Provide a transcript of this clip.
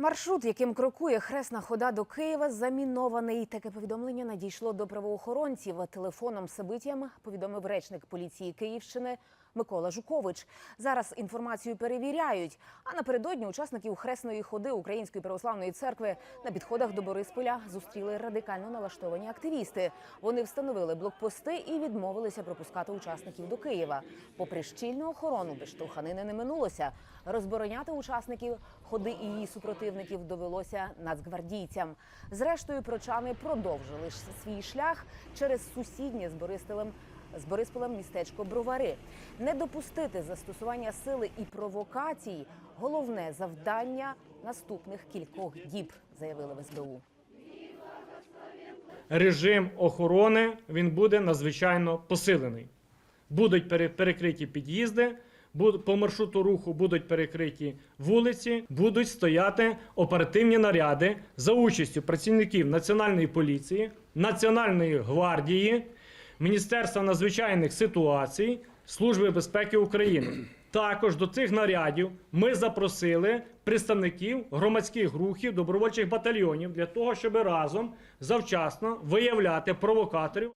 Маршрут, яким крокує хресна хода до Києва, замінований. Таке повідомлення надійшло до правоохоронців. Телефоном Сабитям повідомив речник поліції Київщини Микола Жукович. Зараз інформацію перевіряють. А напередодні учасників хресної ходи Української православної церкви на підходах до Борисполя зустріли радикально налаштовані активісти. Вони встановили блокпости і відмовилися пропускати учасників до Києва. Попри щільну охорону, без штовханини не минулося. Розбороняти учасників ходи і її супротивників довелося нацгвардійцям. Зрештою, прочани продовжили свій шлях через сусіднє з Бориспілем з Борисполем містечко Бровари. Не допустити застосування сили і провокацій головне завдання наступних кількох діб, заявили в СБУ. режим охорони він буде надзвичайно посилений. Будуть пере- перекриті під'їзди, по маршруту руху будуть перекриті вулиці, будуть стояти оперативні наряди за участю працівників Національної поліції, Національної гвардії, Міністерства надзвичайних ситуацій, Служби безпеки України. Також до цих нарядів ми запросили представників громадських рухів, добровольчих батальйонів для того, щоб разом завчасно виявляти провокаторів.